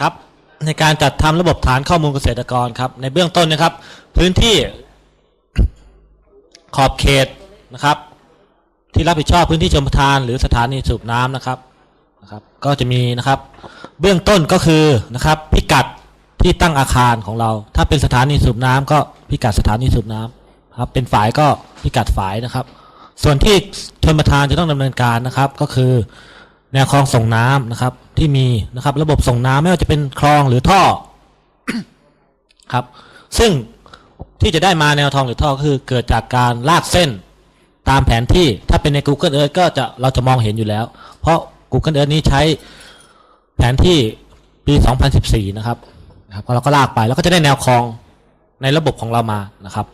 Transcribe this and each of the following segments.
ครับ ในการจัดทำระบบฐานข้อมูลเกษตรกรครับ ในเบื้องต้นนะครับ พื้นที่ขอบเขตนะครับ ที่รับผิดชอบพื้นที่ชมทานหรือสถานีสูบน้ำนะครับนะครับ ก็จะมีนะครับ เบื้องต้นก็คือนะครับ พิกัดที่ตั้งอาคารของเรา ถ้าเป็นสถานีสูบน้ำก็พิกัดสถานีสูบน้ำครับ เป็นฝายก็พิกัดฝายนะครับ ส่วนที่ชนประทานจะต้องดำเนินการนะครับ ก็คือ แนวคลองส่งน้ำนะครับ ที่มีนะครับ ระบบส่งน้ำไม่ว่าจะเป็นคลองหรือท่อครับ ซึ่งที่จะได้มาแนวทองหรือท่อคือเกิดจากการลากเส้นตามแผนที่ถ้าเป็นใน Google Earth ก็จะเราจะมองเห็นอยู่แล้ว เพราะ Google Earth นี้ใช้แผนที่ปี 2014 นะครับนะครับเราก็ลากไปแล้วก็จะได้แนวคลองในระบบของเรามานะครับ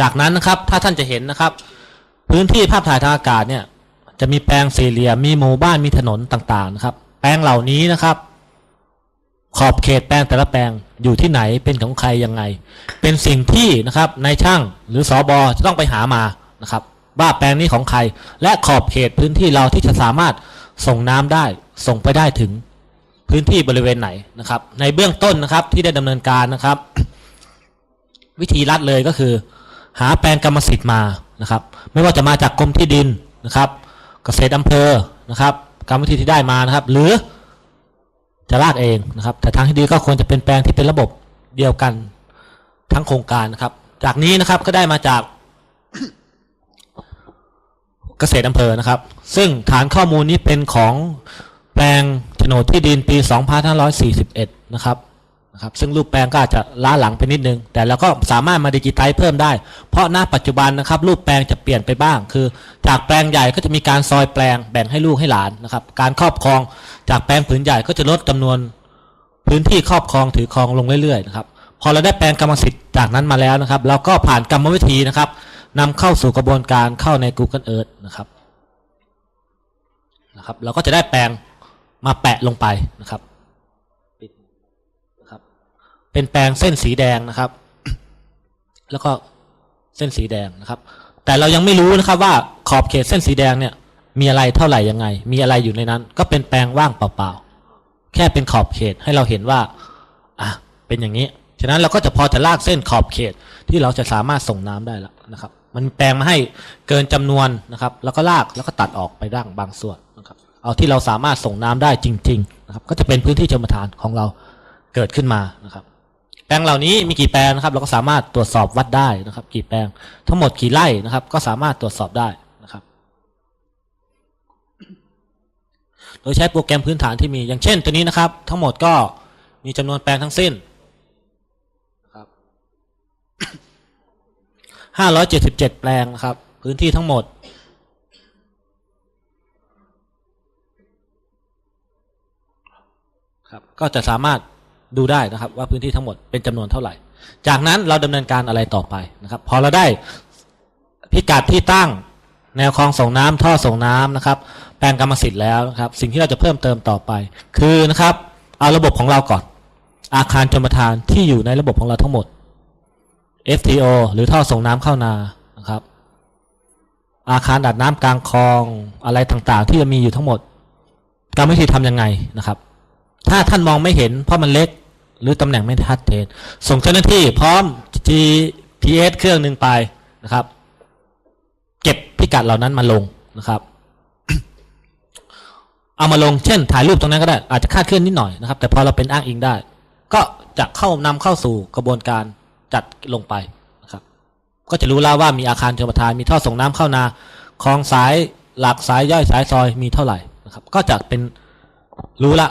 จากนั้นนะครับถ้าท่านจะเห็นนะครับ พื้นที่ภาพถ่ายทางอากาศเนี่ย จะมีแปลงสี่เหลี่ยม มีหมู่บ้านมีถนนต่างๆนะครับ แปลงเหล่านี้นะครับ ขอบเขตแปลงแต่ละแปลงอยู่ที่ไหนเป็นของใครยังไง เป็นสิ่งที่นะครับนายช่างหรือสอบอจะต้องไปหามานะครับ ว่าแปลงนี้ของใคร และขอบเขตพื้นที่เราที่จะสามารถส่งน้ำได้ส่งไปได้ถึงพื้นที่บริเวณไหนนะครับ ในเบื้องต้นนะครับที่ได้ดำเนินการนะครับ วิธีรัดเลยก็คือ หาแปลงกรรมสิทธิ์มานะครับ ไม่ว่าจะมาจากกรมที่ดินนะครับ เกษตรอำเภอนะครับกรรมวิธีที่ได้มานะครับ หรือจะลากเองนะครับ แต่ทางที่ดีก็ควรจะเป็นแปลงที่เป็นระบบเดียวกันทั้งโครงการนะครับ จากนี้นะครับก็ได้มาจากเกษตรอำเภอนะครับ ซึ่งฐานข้อมูลนี้เป็นของแปลงโฉนดที่ดินปี 2541 นะครับ นะครับซึ่งรูปแปลงก็อาจจะล้าหลังไปนิดนึง แต่เราก็สามารถมาดิจิไตเพิ่มได้ เพราะณปัจจุบันนะครับ รูปแปลงจะเปลี่ยนไปบ้าง คือ จากแปลงใหญ่ก็จะมีการซอยแปลงแบ่งให้ลูกให้หลานนะครับ การครอบครองจากแปลงผืนใหญ่ก็จะลดจำนวนพื้นที่ครอบครองถือครองลงเรื่อยๆนะครับพอเราได้แปลงกรรมสิทธิ์จากนั้นมาแล้วนะครับ เราก็ผ่านกรรมวิธีนะครับนำเข้าสู่กระบวนการเข้าใน Google Earth นะครับนะครับ เราก็จะได้แปลงมาแปะลงไปนะครับ เป็นแปลงเส้นสีแดงนะครับ แล้วก็เส้นสีแดงนะครับ แต่เรายังไม่รู้นะครับว่าขอบเขตเส้นสีแดงเนี่ยมีอะไรเท่าไหร่ยังไง มีอะไรอยู่ในนั้น ก็เป็นแปลงว่างเปล่าๆ แค่เป็นขอบเขตให้เราเห็นว่าอะเป็นอย่างนี้ ฉะนั้นเราก็จะพอจะลากเส้นขอบเขตที่เราจะสามารถส่งน้ำได้แล้วนะครับ มันแปลงมาให้เกินจำนวนนะครับ แล้วก็ลากแล้วก็ตัดออกไปบ้างบางส่วนนะครับ เอาที่เราสามารถส่งน้ำได้จริง ๆ นะครับ ก็จะเป็นพื้นที่ชมทานของเราเกิดขึ้นมานะครับ ลงเหล่านี้มีกี่แปลงนะครับ เราก็สามารถตรวจสอบวัดได้นะครับ กี่แปลงทั้งหมดกี่ไร่นะครับ ก็สามารถตรวจสอบได้นะครับ โดยใช้โปรแกรมพื้นฐานที่มีอย่างเช่น ตัวนี้นะครับ ทั้งหมดก็มีจำนวนแปลงทั้งสิ้นนะครับห้าร้อยเจ็ดสิบเจ็ดแปลงนะครับ พื้นที่ทั้งหมดครับก็จะสามารถ ดูได้นะครับว่าพื้นที่ทั้งหมดเป็นจำนวนเท่าไหร่ จากนั้นเราดำเนินการอะไรต่อไปนะครับ พอเราได้พิกัดที่ตั้งแนวคลองส่งน้ำท่อส่งน้ำนะครับ แปลงกรรมสิทธิ์แล้วนะครับ สิ่งที่เราจะเพิ่มเติมต่อไป คือนะครับเอาระบบของเราก่อน อาคารชมทานที่อยู่ในระบบของเราทั้งหมด FTO หรือท่อส่งน้ำเข้านานะครับ อาคารดัดน้ำกลางคลองอะไรต่างๆ ที่จะมีอยู่ทั้งหมดกรรมวิธีทำยังไงนะครับ ถ้าท่านมองไม่เห็นเพราะมันเล็ก หรือตำแหน่งไม่ชัดเจนส่งเจ้าหน้าที่พร้อม GPS เครื่องหนึ่งไปนะครับ เก็บพิกัดเหล่านั้นมาลงนะครับ เอามาลงเช่น ถ่ายรูปตรงนั้นก็ได้ อาจจะคาดเคลื่อนนิดหน่อยนะครับ แต่พอเราเป็นอ้างอิงได้ ก็จะเข้านำเข้าสู่กระบวนการจัดลงไปนะครับ ก็จะรู้แล้วว่ามีอาคารชมประทานมีท่อส่งน้ำเข้านาคลองสายหลักสายย่อยสายซอยมีเท่าไหร่นะครับ ก็จะเป็นรู้ละ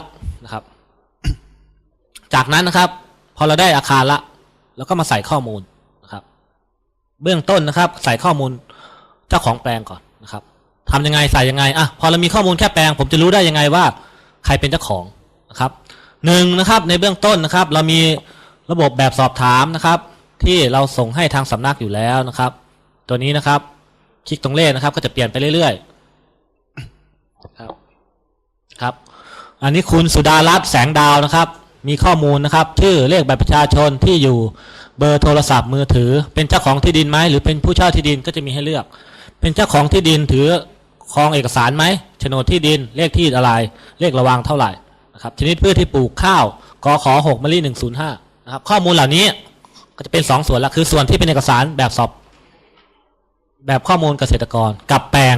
จากนั้นนะครับ พอเราได้อาคารละเราก็มาใส่ข้อมูลนะครับ เบื้องต้นนะครับ ใส่ข้อมูลเจ้าของแปลงก่อนนะครับทำยังไงใส่ยังไงอะพอเรามีข้อมูลแค่แปลง ผมจะรู้ได้ยังไงว่า ใครเป็นเจ้าของนะครับหนึ่งนะครับในเบื้องต้นนะครับ เรามีระบบแบบสอบถามนะครับ ที่เราส่งให้ทางสำนักอยู่แล้วนะครับ ตัวนี้นะครับ คลิกตรงเลขนะครับ ก็จะเปลี่ยนไปเรื่อยๆครับครับ อันนี้คุณสุดารัตน์แสงดาวนะครับ มีข้อมูลนะครับ ชื่อเลขบัตรประชาชนที่อยู่เบอร์โทรศัพท์มือถือ เป็นเจ้าของที่ดินไหมหรือเป็นผู้เช่าที่ดินก็จะมีให้เลือก เป็นเจ้าของที่ดินถือครองเอกสารไหมโฉนดที่ดินเลขที่อะไร เลขระวางเท่าไหร่นะครับชนิดพืชที่ปลูกข้าวกขหกมะลิหนึ่งศูนย์ห้านะครับข้อมูลเหล่านี้ก็จะเป็นสองส่วนละคือส่วนที่เป็นเอกสารแบบสอบ แบบข้อมูลเกษตรกรกับแปลง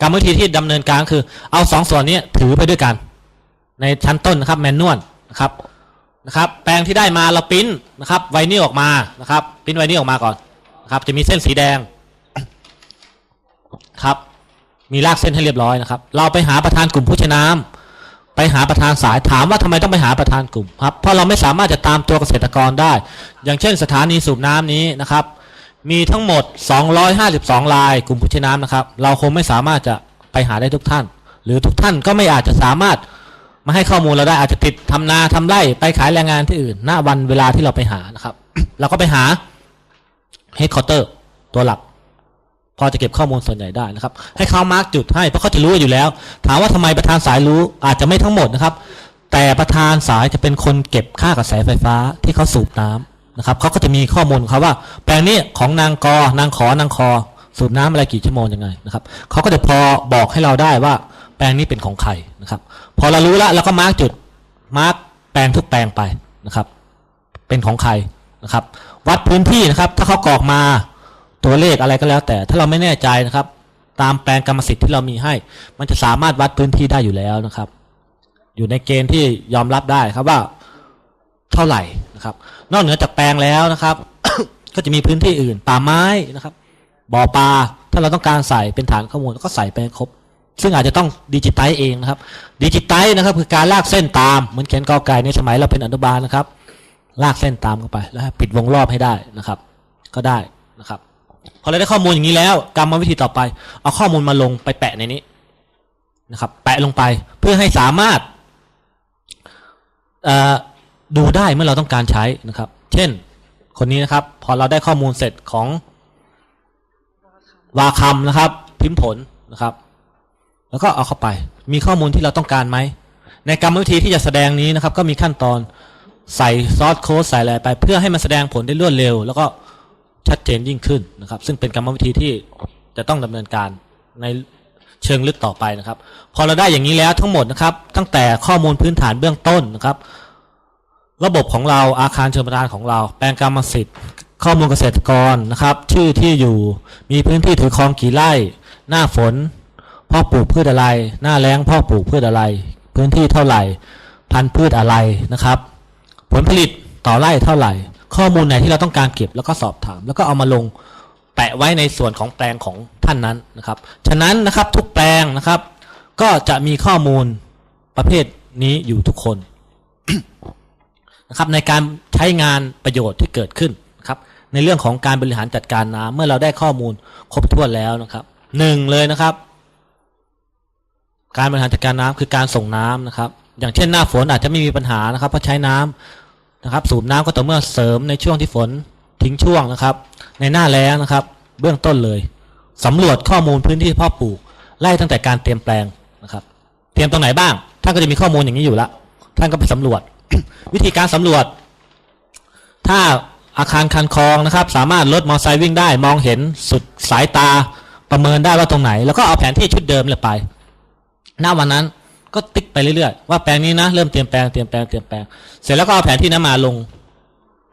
กรรมวิธีที่ดำเนินการคือเอาสองส่วนนี้ถือไปด้วยกัน ในชั้นต้นนะครับแมนนวล นะครับนะครับ แปลงที่ได้มาเราปริ้นนะครับไวนิลออกมานะครับปริ้นไวนิลออกมาก่อนนะครับ จะมีเส้นสีแดงครับ มีลากเส้นให้เรียบร้อยนะครับ เราไปหาประธานกลุ่มผู้ใช้น้ำไปหาประธานสายถามว่าทำไมต้องไปหาประธานกลุ่มครับเพราะเราไม่สามารถจะตามตัวเกษตรกรได้ อย่างเช่นสถานีสูบน้ำนี้นะครับ มีทั้งหมด 252 ลายกลุ่มผู้ใช้น้ำนะครับ เราคงไม่สามารถจะไปหาได้ทุกท่าน หรือทุกท่านก็ไม่อาจจะสามารถ มาให้ข้อมูลเราได้อาจจะติดทำนาทำไร่ไปขายแรงงานที่อื่น หน้าวันเวลาที่เราไปหานะครับ เราก็ไปหา headquarter ตัวหลัก พอจะเก็บข้อมูลส่วนใหญ่ได้นะครับ ให้เขามาร์กจุดให้เพราะเขาจะรู้อยู่แล้ว ถามว่าทำไมประธานสายรู้อาจจะไม่ทั้งหมดนะครับ แต่ประธานสายจะเป็นคนเก็บค่ากระแสไฟฟ้าที่เขาสูบน้ำนะครับเขาก็จะมีข้อมูลของเขาว่า แปลงนี้ของนางกอนางขอนางคอสูบน้ำอะไรกี่ชั่วโมงยังไงนะครับเขาก็จะพอบอกให้เราได้ว่า ลงนี้เป็นของใครนะครับ พอเรารู้แล้วเราก็มาร์กจุดมาร์กแปลงทุกแปลงไปนะครับ เป็นของใครนะครับ วัดพื้นที่นะครับ ถ้าเขากรอกมาตัวเลขอะไรก็แล้ว แต่ถ้าเราไม่แน่ใจนะครับ ตามแปลงกรรมสิทธิ์ที่เรามีให้ มันจะสามารถวัดพื้นที่ได้อยู่แล้วนะครับ อยู่ในเกณฑ์ที่ยอมรับได้ครับว่าเท่าไหร่นะครับ นอกเหนือจากแปลงแล้วนะครับ ก็จะมีพื้นที่อื่น ป่าไม้นะครับ บ่อปลาถ้าเราต้องการใส่เป็นฐานข้อมูลก็ใส่ไปครบ ซึ่งอาจจะต้องดิจิไตเองนะครับ ดิจิไตนะครับคือการลากเส้นตาม เหมือนเขียนกอไก่ในสมัยเราเป็นอนุบาลนะครับ ลากเส้นตามเข้าไปแล้วปิดวงรอบให้ได้นะครับ ก็ได้นะครับ พอเราได้ข้อมูลอย่างนี้แล้วกรรมวิธีต่อไป เอาข้อมูลมาลงไปแปะในนี้นะครับ แปะลงไปเพื่อให้สามารถดูได้เมื่อเราต้องการใช้นะครับ เช่น คนนี้นะครับ พอเราได้ข้อมูลเสร็จของวาคำนะครับ พิมพ์ผลนะครับ แล้วก็เอาเข้าไป มีข้อมูลที่เราต้องการไหม ในกรรมวิธีที่จะแสดงนี้นะครับ ก็มีขั้นตอนใส่ซอสโค้ดใส่อะไรไป เพื่อให้มันแสดงผลได้รวดเร็ว แล้วก็ชัดเจนยิ่งขึ้นนะครับ ซึ่งเป็นกรรมวิธีที่จะต้องดำเนินการในเชิงลึกต่อไปนะครับ พอเราได้อย่างนี้แล้วทั้งหมดนะครับ ตั้งแต่ข้อมูลพื้นฐานเบื้องต้นนะครับ ระบบของเราอาคารเชิงประทานของเรา แปลงกรรมสิทธิ์ข้อมูลเกษตรกรนะครับ ชื่อที่อยู่มีพื้นที่ถือครองกี่ไร่ หน้าฝน พ่อปลูกพืชอะไร หน้าแล้งพ่อปลูกพืชอะไร พื้นที่เท่าไหร่ พันธุ์พืชอะไรนะครับ ผลผลิตต่อไร่เท่าไหร่ ข้อมูลไหนที่เราต้องการเก็บแล้วก็สอบถาม แล้วก็เอามาลงแปะไว้ในส่วนของแปลงของท่านนั้นนะครับ ฉะนั้นนะครับทุกแปลงนะครับ ก็จะมีข้อมูลประเภทนี้อยู่ทุกคนนะครับในการใช้งานประโยชน์ที่เกิดขึ้นครับ ในเรื่องของการบริหารจัดการน้ำเมื่อเราได้ข้อมูลครบถ้วนแล้วนะครับหนึ่งเลยนะครับ การบริหารจัดการน้ำคือการส่งน้ำนะครับ อย่างเช่นหน้าฝนอาจจะไม่มีปัญหานะครับ เพราะใช้น้ำนะครับ สูบน้ำก็ต่อเมื่อเสริมในช่วงที่ฝนทิ้งช่วงนะครับ ในหน้าแล้งนะครับ เบื้องต้นเลยสำรวจข้อมูลพื้นที่พ่อปลูกไล่ตั้งแต่การเตรียมแปลงนะครับ เตรียมตรงไหนบ้าง ท่านก็จะมีข้อมูลอย่างนี้อยู่แล้วท่านก็ไปสำรวจ วิธีการสำรวจ ถ้าอาคารคันคลองนะครับ สามารถรถมอเตอร์ไซค์วิ่งได้ มองเห็นสุดสายตาประเมินได้ว่าตรงไหน แล้วก็เอาแผนที่ชุดเดิมเลยไป หน้าวันนั้นก็ติ๊กไปเรื่อยๆว่าแปลงนี้นะเริ่มเตรียมแปลงเตรียมแปลงเตรียมแปลงเสร็จแล้วก็เอาแผนที่นั้นมาลง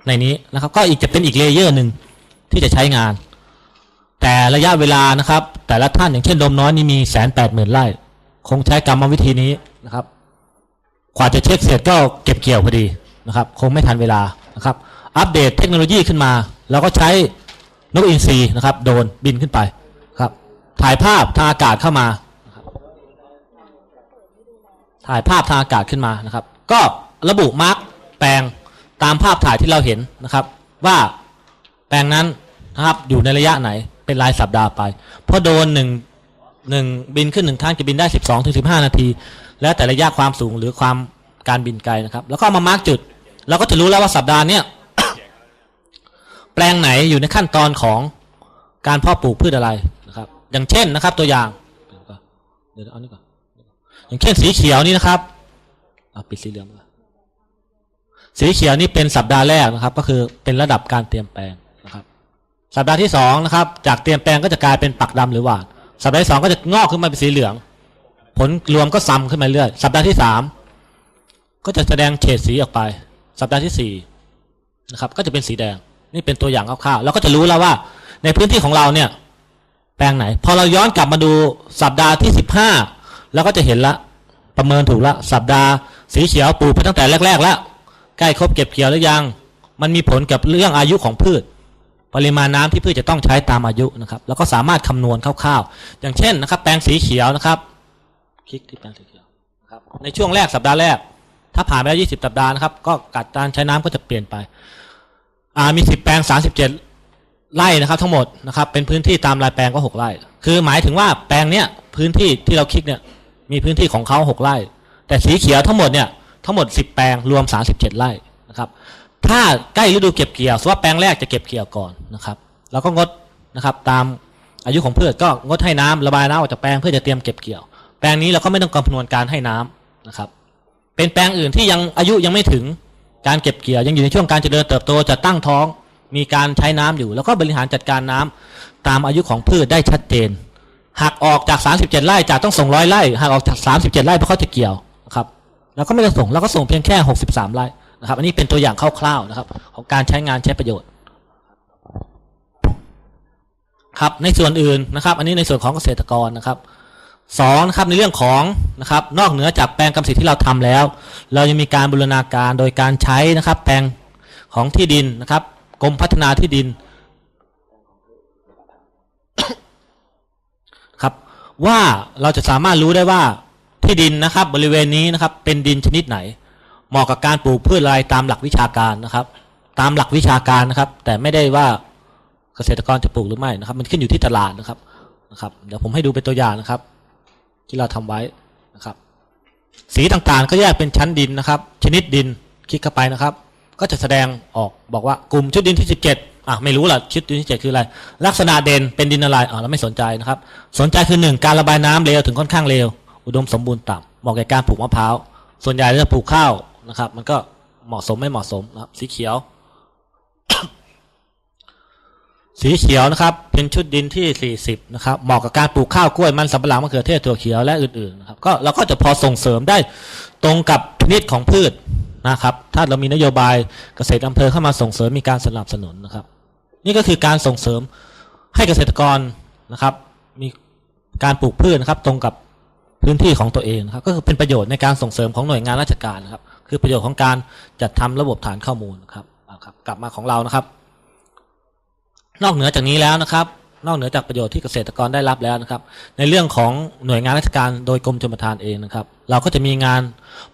ในนี้นะครับ ก็อีกจะเป็นอีกเลเยอร์หนึ่งที่จะใช้งาน แต่ระยะเวลานะครับ แต่ละท่านอย่างเช่นดมน้อยนี่มีแสนแปดหมื่นไร่คงใช้กรรมวิธีนี้นะครับกว่าจะเช็คเสร็จก็เก็บเกี่ยวพอดีนะครับ คงไม่ทันเวลานะครับ อัปเดตเทคโนโลยีขึ้นมาแล้วก็ใช้นกอินทรีนะครับ โดนบินขึ้นไปครับ ถ่ายภาพทางอากาศเข้ามา ถ่ายภาพทางอากาศขึ้นมานะครับ ก็ระบุมาร์กแปลงตามภาพถ่ายที่เราเห็นนะครับ ว่าแปลงนั้นนะครับอยู่ในระยะไหนเป็นรายสัปดาห์ไปเพราะโดนหนึ่งหนึ่งบินขึ้นหนึ่งทางจะบินได้ 12ถึง15 นาที แล้วแต่ระยะความสูงหรือความการบินไกลนะครับ แล้วก็มามาร์กจุดเราก็จะรู้แล้วว่าสัปดาห์เนี้ยแปลงไหนอยู่ในขั้นตอนของการเพาะปลูกพืชอะไรนะครับ อย่างเช่นนะครับตัวอย่างเดี๋ยวเอานี่ก่อน อย่างเช่นสีเขียวนี่นะครับเอาปิดสีเหลืองสีเขียวนี่เป็นสัปดาห์แรกนะครับ ก็คือเป็นระดับการเตรียมแปลงนะครับ สัปดาห์ที่สองนะครับ จากเตรียมแปลงก็จะกลายเป็นปักดำหรือหวานสัปดาห์ที่สก็จะงอกขึ้นมาเป็นสีเหลือง ผลรวมก็ซ้ำขึ้นมาเรื่อยสัปดาห์ที่สามก็จะแสดงเฉดสีออกไป สัปดาห์ที่สี่นะครับ ก็จะเป็นสีแดงนี่เป็นตัวอย่างคร่าวๆเราก็จะรู้แล้วว่าในพื้นที่ของเราเนี่ย แปลงไหน พอเราย้อนกลับมาดูสัปดาห์ที่สิบห้า แล้วก็จะเห็นละประเมินถูกละสัปดาห์ สีเขียวปลูกไปตั้งแต่แรก ๆ แล้ว ใกล้ครบเก็บเกี่ยวหรือยัง มันมีผลกับเรื่องอายุของพืช ปริมาณน้ำที่พืชจะต้องใช้ตามอายุนะครับแล้วก็สามารถคำนวณคร่าวๆ อย่างเช่นนะครับ แปลงสีเขียวนะครับ คลิกที่แปลงสีเขียวครับในช่วงแรกสัปดาห์แรก ถ้าผ่านไปแล้วยีสัปดาห์นะครับก็การใช้น้ำก็จะเปลี่ยนไปอ่ามีสิแปลง37ไร่นะครับทั้งหมดนะครับเป็นพื้นที่ตามรายแปลงก็6ไร่ คือหมายถึงว่าแปลงเนี้ยพื้นที่ที่เราคลิกเนี่ย มีพื้นที่ของเขา6ไร่ แต่สีเขียวทั้งหมดเนี่ยทั้งหมด 10 แปลงรวม 37 ไร่นะครับถ้าใกล้ฤดูเก็บเกี่ยวสว่าแปลงแรกจะเก็บเกี่ยวก่อนนะครับเราก็งดนะครับตามอายุของพืชก็งดให้น้ำระบายน้ำออกจากแปลงเพื่อจะเตรียมเก็บเกี่ยว แปลงนี้เราก็ไม่ต้องคำนวณการให้น้ำนะครับเป็นแปลงอื่นที่ยังอายุยังไม่ถึงการเก็บเกี่ยวยังอยู่ในช่วงการเจริญเติบโตจะตั้งท้องมีการใช้น้ำอยู่ แล้วก็บริหารจัดการน้ำตามอายุของพืชได้ชัดเจน หักออกจาก 37 ไร่จากต้องส่งร้อยไร่หักออกจาก 37 ไร่เพราะเขาจะเกี่ยวนะครับแล้วก็ไม่ได้ส่งเราก็ส่งเพียงแค่ 63 ไร่นะครับ อันนี้เป็นตัวอย่างคร่าวๆนะครับ ของการใช้งานใช้ประโยชน์ ครับในส่วนอื่นนะครับ อันนี้ในส่วนของเกษตรกรนะครับสองนะครับในเรื่องของนะครับนอกเหนือจากแปลงกรรมสิทธิ์ที่เราทำแล้ว เรายังมีการบูรณาการโดยการใช้นะครับ แปลงของที่ดินนะครับกรมพัฒนาที่ดิน ครับ ว่าเราจะสามารถรู้ได้ว่าที่ดินนะครับบริเวณนี้นะครับเป็นดินชนิดไหน เหมาะกับการปลูกพืชอะไรตามหลักวิชาการนะครับ ตามหลักวิชาการนะครับ แต่ไม่ได้ว่าเกษตรกรจะปลูกหรือไม่นะครับ มันขึ้นอยู่ที่ตลาดนะครับนะครับเดี๋ยวผมให้ดูเป็นตัวอย่างนะครับ ที่เราทำไว้นะครับ สีต่างๆก็แยกเป็นชั้นดินนะครับ ชนิดดินคลิกเข้าไปนะครับ ก็จะแสดงออกบอกว่ากลุ่มชุดดินที่ 17 อะไม่รู้ล่ะชุดดินที่7คืออะไร ลักษณะเด่นเป็นดินอะไรอ่าเราไม่สนใจนะครับ สนใจคือหนึ่งการระบายน้ำเร็วถึงค่อนข้างเร็ว อุดมสมบูรณ์ต่ำเหมาะแก่การปลูกมะพร้าวส่วนใหญ่จะปลูกข้าวนะครับ มันก็เหมาะสมไม่เหมาะสมนะครับ สีเขียว สีเขียวนะครับ เป็นชุดดินที่ 40 นะครับ เหมาะกับการปลูกข้าวกล้วยมันสำปะหลังมะเขือเทศถั่วเขียวและอื่นๆนะครับก็เราก็จะพอส่งเสริมได้ตรงกับชนิดของพืชนะครับ ถ้าเรามีนโยบายเกษตรอำเภอเข้ามาส่งเสริมมีการสนับสนุนนะครับ นี่ก็คือการส่งเสริมให้เกษตรกรนะครับ มีการปลูกพืชนะครับ ตรงกับพื้นที่ของตัวเองนะครับ ก็คือเป็นประโยชน์ในการส่งเสริมของหน่วยงานราชการนะครับ คือประโยชน์ของการจัดทำระบบฐานข้อมูลนะครับครับ กลับมาของเรานะครับ นอกเหนือจากนี้แล้วนะครับ นอกเหนือจากประโยชน์ที่เกษตรกรได้รับแล้วนะครับ ในเรื่องของหน่วยงานราชการโดยกรมชลประทานเองนะครับ เราก็จะมีงาน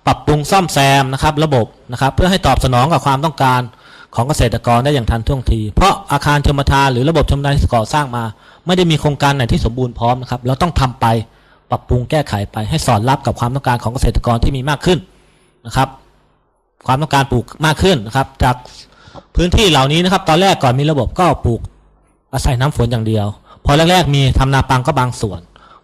ปรับปรุงซ่อมแซมนะครับ ระบบนะครับ เพื่อให้ตอบสนองกับความต้องการ ของเกษตรกรได้อย่างทันท่วงที เพราะอาคารชลประทานหรือระบบชลประทานที่ก่อสร้างมา ไม่ได้มีโครงการไหนที่สมบูรณ์พร้อมนะครับเราต้องทำไปปรับปรุงแก้ไขไปให้สอดรับกับความต้องการของเกษตรกรที่มีมากขึ้นนะครับ ความต้องการปลูกมากขึ้นนะครับ จากพื้นที่เหล่านี้นะครับ ตอนแรกก่อนมีระบบก็ปลูกอาศัยน้ำฝนอย่างเดียว พอแรกๆมีทำนาปังก็บางส่วน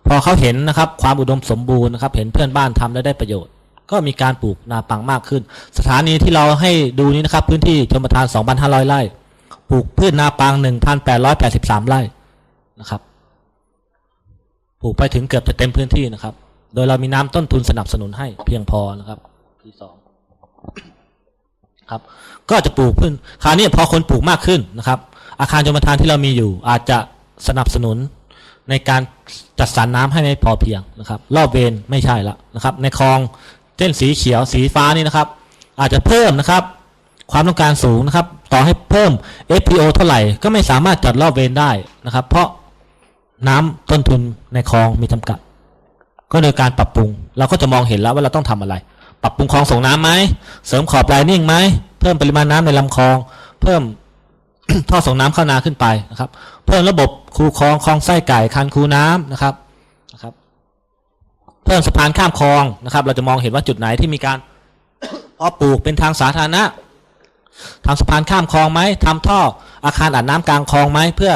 พอเขาเห็นนะครับ ความอุดมสมบูรณ์นะครับ เห็นเพื่อนบ้านทำแล้วได้ประโยชน์ ก็มีการปลูกนาปังมากขึ้น สถานีที่เราให้ดูนี้นะครับ พื้นที่ชมประทาน 2,500 ไร่ ปลูกพืชนาปัง 1,883 ไร่นะครับ ปลูกไปถึงเกือบจะเต็มพื้นที่นะครับ โดยเรามีน้ำต้นทุนสนับสนุนให้เพียงพอนะครับ ที่สองครับ ก็จะปลูกพืชคราวนี้พอคนปลูกมากขึ้นนะครับ อาคารชมประทานที่เรามีอยู่ อาจจะสนับสนุนในการจัดสรรน้ำให้ไม่พอเพียงนะครับ รอบเวรไม่ใช่ละนะครับ ในคลอง เส้นสีเขียวสีฟ้านี่นะครับ อาจจะเพิ่มนะครับ ความต้องการสูงนะครับ ต่อให้เพิ่ม FPO เท่าไหร่ก็ไม่สามารถจัดรอบเวรได้นะครับ เพราะน้ำต้นทุนในคลองมีจำกัด ก็โดยการปรับปรุง เราก็จะมองเห็นแล้วว่าเราต้องทำอะไร ปรับปรุงคลองส่งน้ำไหมเสริมขอบไลนิ่งไหมเพิ่มปริมาณน้ำในลำคลอง เพิ่มท่อส่งน้ำเข้านาขึ้นไปนะครับ เพิ่มระบบคูคลองคลองไส้ไก่คันคูน้ำนะครับนะครับ เพิ่มสะพานข้ามคลองนะครับ เราจะมองเห็นว่าจุดไหนที่มีการเพาะปลูกเป็นทางสาธารณะทำสะพานข้ามคลองไหมทำท่ออาคารอัดน้ำกลางคลองไหมเพื่อ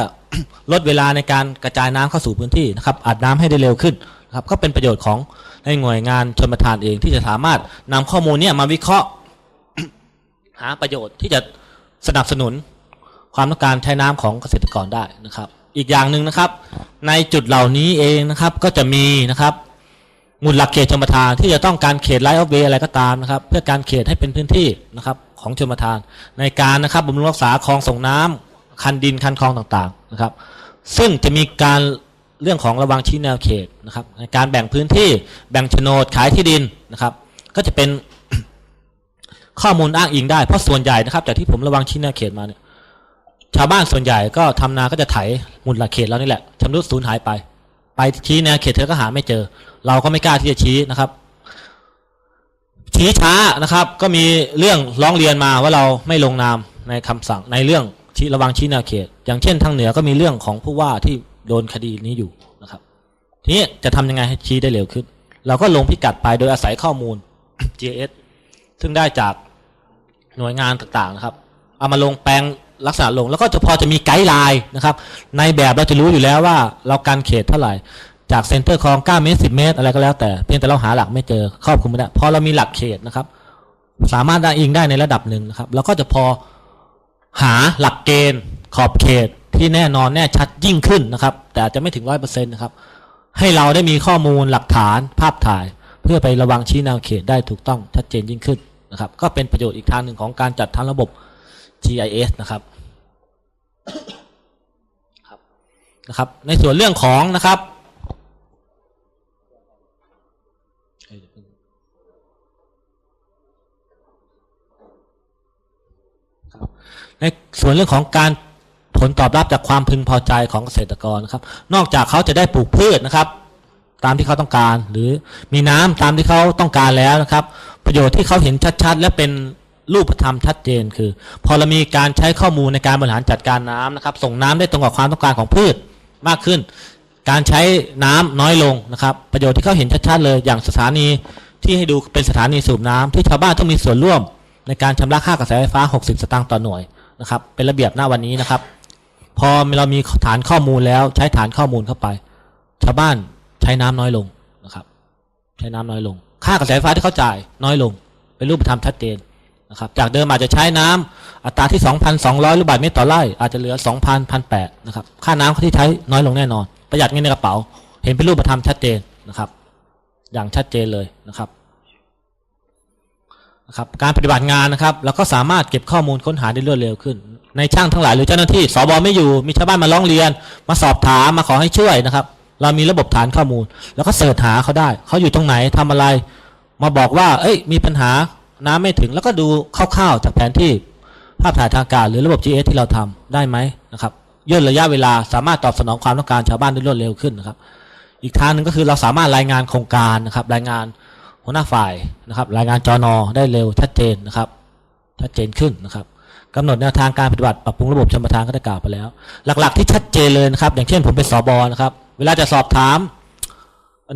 ลดเวลาในการกระจายน้ำเข้าสู่พื้นที่นะครับอัดน้ำให้ได้เร็วขึ้นนะครับก็เป็นประโยชน์ของในหน่วยงานชนประทานเองที่จะสามารถนำข้อมูลเนี้มาวิเคราะห์หาประโยชน์ที่จะสนับสนุนความต้องการใช้น้ำของเกษตรกรได้นะครับ อีกอย่างหนึ่งนะครับ ในจุดเหล่านี้เองนะครับก็จะมีนะครับ มุดหลักเขตชมประทานที่จะต้องการเขตไลท์ออฟเวอะไรก็ตามนะครับ เพื่อการเขตให้เป็นพื้นที่นะครับของชมประทาน ในการนะครับบำรุงรักษาคลองส่งน้ำคันดินคันคลองต่างๆนะครับ ซึ่งจะมีการเรื่องของระวังชี้แนวเขตนะครับในการแบ่งพื้นที่แบ่งโฉนดขายที่ดินนะครับ ก็จะเป็นข้อมูลอ้างอิงได้เพราะส่วนใหญ่นะครับจากที่ผมระวังชี้แนวเขตมาเนี่ยชาวบ้านส่วนใหญ่ก็ทำนาก็จะไถหมุดหลักเขตแล้วนี่แหละชำรุดสูญหายไป ไปชี้แนวเขตเธอก็หาไม่เจอ เราก็ไม่กล้าที่จะชี้นะครับ ชี้ช้านะครับ ก็มีเรื่องร้องเรียนมาว่าเราไม่ลงนามในคำสั่งในเรื่องชี้ระวังชี้แนวเขต อย่างเช่นทางเหนือก็มีเรื่องของผู้ว่าที่โดนคดีนี้อยู่นะครับ ทีนี้จะทำยังไงให้ชี้ได้เร็วขึ้น เราก็ลงพิกัดไปโดยอาศัยข้อมูล GIS ซึ่งได้จากหน่วยงานต่างๆนะครับ เอามาลงแปลงลักษณะลง แล้วก็จะพอจะมีไกด์ไลน์นะครับ ในแบบเราจะรู้อยู่แล้วว่าเราการเขตเท่าไหร่ จากเซ็นเตอร์คลอง9เมตร10 เมตร อะไรก็แล้วแต่เพียงแต่เราหาหลักไม่เจอครอบคลุมไม่ได้พอเรามีหลักเขตนะครับ สามารถได้อิงได้ในระดับหนึ่งนะครับแล้วก็จะพอหาหลักเกณฑ์ขอบเขตที่แน่นอนแน่ชัดยิ่งขึ้นนะครับ แต่อาจจะไม่ถึงร้อยเปอร์เซ็นต์นะครับ ให้เราได้มีข้อมูลหลักฐานภาพถ่าย เพื่อไประวังชี้แนวเขตได้ถูกต้องชัดเจนยิ่งขึ้นนะครับ ก็เป็นประโยชน์อีกทางหนึ่งของการจัดทำระบบ GIS นะครับนะครับ ในส่วนเรื่องของนะครับ ในส่วนเรื่องของการผลตอบรับจากความพึงพอใจของเกษตรกรนะครับ นอกจากเขาจะได้ปลูกพืชนะครับ ตามที่เขาต้องการ หรือมีน้ำตามที่เขาต้องการแล้วนะครับ ประโยชน์ที่เขาเห็นชัดๆ และเป็นรูปธรรมชัดเจนคือ พอเรามีการใช้ข้อมูลในการบริหารจัดการน้ำนะครับ ส่งน้ำได้ตรงกับความต้องการของพืชมากขึ้น การใช้น้ำน้อยลงนะครับ ประโยชน์ที่เขาเห็นชัดๆเลย อย่างสถานีที่ให้ดูเป็นสถานีสูบน้ำที่ชาวบ้านต้องมีส่วนร่วม ในการชำระค่ากระแสไฟฟ้า 60 สตางค์ต่อหน่วยนะครับ เป็นระเบียบหน้าวันนี้นะครับ พอเรามีฐานข้อมูลแล้วใช้ฐานข้อมูลเข้าไป ชาวบ้านใช้น้ำน้อยลงนะครับ ใช้น้ำน้อยลง ค่ากระแสไฟฟ้าที่เขาจ่ายน้อยลง เป็นรูปธรรมชัดเจนนะครับ จากเดิมอาจจะใช้น้ำอัตราที่ 2,200 ลูกบาศก์เมตรต่อไร่อาจจะเหลือ 2,000 1,800นะครับ ค่าน้ำที่ใช้น้อยลงแน่นอน ประหยัดเงินในกระเป๋า เห็นเป็นรูปธรรมชัดเจนนะครับ อย่างชัดเจนเลยนะครับนะครับการปฏิบัติงานนะครับเราก็สามารถเก็บข้อมูลค้นหาได้รวดเร็วขึ้น ในช่างทั้งหลายหรือเจ้าหน้าที่สบไม่อยู่มีชาวบ้านมาร้องเรียน มาสอบถามมาขอให้ช่วยนะครับ เรามีระบบฐานข้อมูล แล้วก็เสิร์ชหาเขาได้เขาอยู่ตรงไหนทำอะไร มาบอกว่า เอ้ย มีปัญหาน้ำไม่ถึง แล้วก็ดูคร่าวๆจากแผนที่ภาพถ่ายทางอากาศหรือระบบ GS ที่เราทำได้ไหมนะครับ ย่นระยะเวลา สามารถตอบสนองความต้องการชาวบ้านได้รวดเร็วขึ้นนะครับ อีกทางหนึ่งก็คือเราสามารถรายงานโครงการนะครับ รายงานหัวหน้าฝ่ายนะครับ รายงานจอนอได้เร็วชัดเจนนะครับชัดเจนขึ้นนะครับกำหนดแนวทางการปฏิบัติปรับปรุงระบบชมประทานก็ได้กล่าวไปแล้ว หลักๆ ที่ชัดเจนเลยนะครับ อย่างเช่นผมเป็นสบนะครับ เวลาจะสอบถาม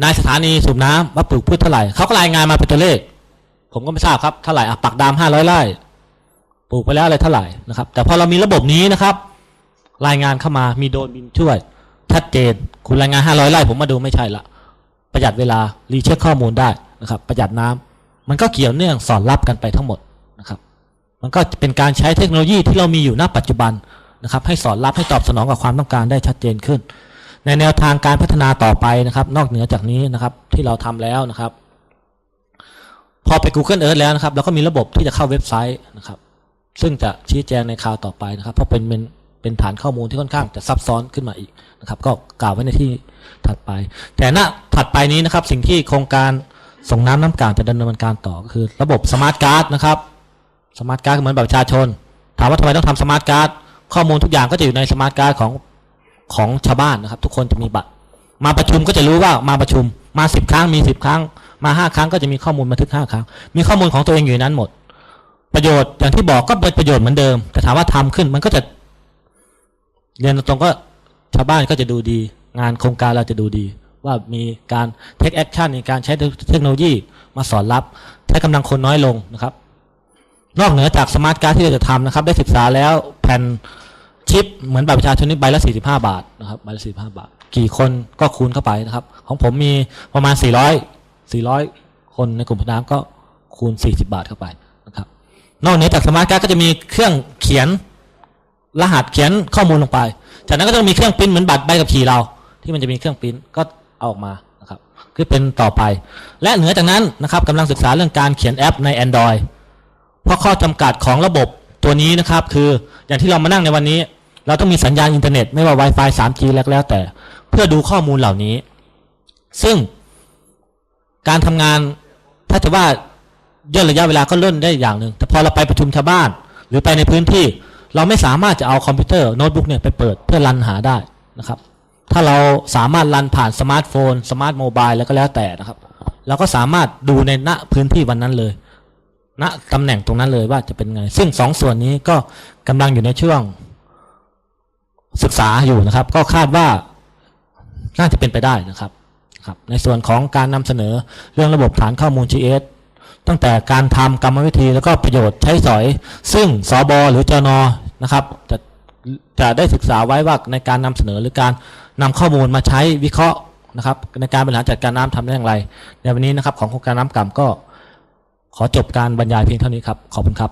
นายสถานีสูบน้ำว่าปลูกพืชเท่าไหร่เขาก็รายงานมาเป็นตัวเลข ผมก็ไม่ทราบครับเท่าไหร่อะปักดามห้าร้อยไร่ปลูกไปแล้วอะไรเท่าไหร่นะครับ แต่พอเรามีระบบนี้นะครับ รายงานเข้ามามีโดนบินช่วย ชัดเจน คุณรายงานห้าร้อยไร่ผมมาดูไม่ใช่ละประหยัดเวลารีเช็คข้อมูลได้นะครับ ประหยัดน้ำมันก็เกี่ยวเนื่องสอดรับกันไปทั้งหมดนะครับ มันก็เป็นการใช้เทคโนโลยีที่เรามีอยู่ณปัจจุบันนะครับ ให้สอดรับให้ตอบสนองกับความต้องการได้ชัดเจนขึ้น ในแนวทางการพัฒนาต่อไปนะครับ นอกเหนือจากนี้นะครับที่เราทำแล้วนะครับ พอไป Google Earth แล้วนะครับเราก็มีระบบที่จะเข้าเว็บไซต์นะครับ ซึ่งจะชี้แจงในคราวต่อไปนะครับ เพราะเป็น เป็นฐานข้อมูลที่ค่อนข้างจะซับซ้อนขึ้นมาอีกนะครับ ก็กล่าวไว้ในที่ถัดไป แต่ณถัดไปนี้นะครับ สิ่งที่โครงการส่งน้ำน้ำกลางจะดำเนินการต่อก็คือ ระบบสมาร์ทการ์ดนะครับสมาร์ทการ์ดเหมือนแบบประชาชน ถามว่าทำไมต้องทำสมาร์ทการ์ดข้อมูลทุกอย่างก็จะอยู่ในสมาร์ทการ์ดของของชาวบ้านนะครับ ทุกคนจะมีบัตร มาประชุมก็จะรู้ว่ามาประชุมมาสิบครั้งมีสิบครั้ง มาห้าครั้งก็จะมีข้อมูลบันทึกห้าครั้ง มีข้อมูลของตัวเองอยู่นั้นหมด ประโยชน์อย่างที่บอกก็เป็นประโยชน์เหมือนเดิม แต่ถามว่าทำขึ้นมันก็จะ เรียนตรงก็ชาวบ้านก็จะดูดี งานโครงการเราจะดูดี ว่ามีการเทคแอคชั่นในการใช้เทคโนโลยีมาสอนรับใช้กำลังคนน้อยลงนะครับ นอกเหนือจากสมาร์ทการ์ดที่เราจะทำนะครับ ได้ศึกษาแล้วแผ่นชิปเหมือนบัตรประชาชนนี่ใบละ45 บาทนะครับใบละ45 บาท กี่คนก็คูณเข้าไปนะครับ ของผมมีประมาณ 400 400 คนในกลุ่มพนักก็คูณ 40 บาทเข้าไปนะครับ นอกเหนือจากสมาร์ทการ์ดก็จะมีเครื่องเขียน รหัสเขียนข้อมูลลงไป จากนั้นก็จะมีเครื่องปริ้นเหมือนบัตรใบกับขี่เรา ที่มันจะมีเครื่องปริ้นก็เอาออกมานะครับคือเป็นต่อไป และเหนือจากนั้นนะครับกำลังศึกษาเรื่องการเขียนแอปใน Android เพราะข้อจำกัดของระบบตัวนี้นะครับคืออย่างที่เรามานั่งในวันนี้ เราต้องมีสัญญาณอินเทอร์เน็ตไม่ว่า Wi-Fi 3G แล้วแล้วแต่ เพื่อดูข้อมูลเหล่านี้ ซึ่งการทำงานถ้าจะว่าย่นระยะเวลาก็เล่นได้อย่างหนึ่งแต่พอเราไปประชุมชาวบ้าน หรือไปในพื้นที่ เราไม่สามารถจะเอาคอมพิวเตอร์โน้ตบุ๊กเนี่ยไปเปิดเพื่อรันหาได้นะครับ ถ้าเราสามารถรันผ่านสมาร์ทโฟน สมาร์ทโมบายแล้วก็แล้วแต่นะครับ เราก็สามารถดูในณพื้นที่วันนั้นเลยณตำแหน่งตรงนั้นเลยว่าจะเป็นไง ซึ่งสองส่วนนี้ก็กำลังอยู่ในช่วงศึกษาอยู่นะครับ ก็คาดว่าน่าจะเป็นไปได้นะครับครับ ในส่วนของการนำเสนอเรื่องระบบฐานข้อมูล GS ตั้งแต่การทำกรรมวิธีแล้วก็ประโยชน์ใช้สอย ซึ่งสบหรือจน นะครับจะจะได้ศึกษาไว้ว่าในการนำเสนอหรือการนำข้อมูลมาใช้วิเคราะห์นะครับ ในการบริหารจัดการน้ำทำได้อย่างไร ในวันนี้นะครับของโครงการน้ำกล่ำก็ขอจบการบรรยายเพียงเท่านี้ครับ ขอบคุณครับ